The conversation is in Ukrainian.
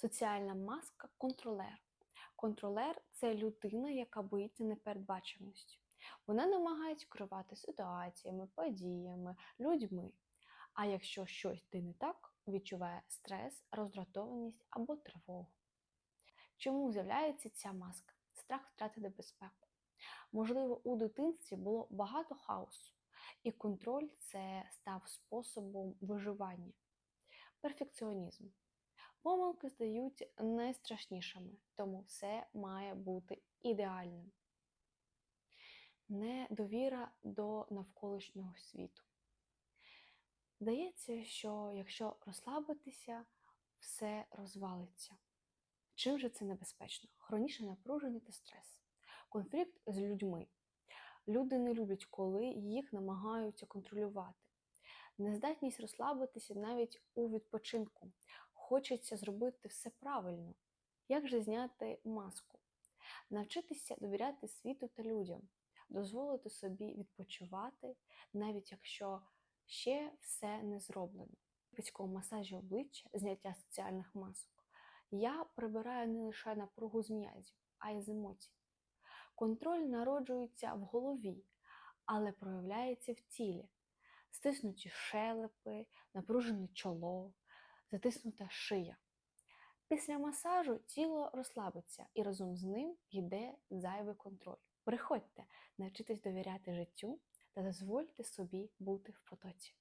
Соціальна маска контролер. Контролер це людина, яка боїться непередбаченості. Вона намагається керувати ситуаціями, подіями, людьми. А якщо щось йде не так, відчуває стрес, роздратованість або тривогу. Чому з'являється ця маска? Страх втратити безпеку. Можливо, у дитинстві було багато хаосу, і контроль це став способом виживання. Перфекціонізм. Помилки стають найстрашнішими, тому все має бути ідеальним. Недовіра до навколишнього світу. Здається, що якщо розслабитися, все розвалиться. Чим же це небезпечно? Хронічне напруження та стрес, конфлікт з людьми. Люди не люблять, коли їх намагаються контролювати. Нездатність розслабитися навіть у відпочинку. Хочеться зробити все правильно. Як же зняти маску? Навчитися довіряти світу та людям, дозволити собі відпочивати, навіть якщо ще все не зроблено. Піцькому масажі обличчя, зняття соціальних масок. Я прибираю не лише напругу з м'язів, а й з емоцій. Контроль народжується в голові, але проявляється в тілі. Стиснуті шелепи, напружене чоло, затиснута шия. Після масажу тіло розслабиться і разом з ним йде зайвий контроль. Приходьте, навчитесь довіряти життю та дозвольте собі бути в потоці.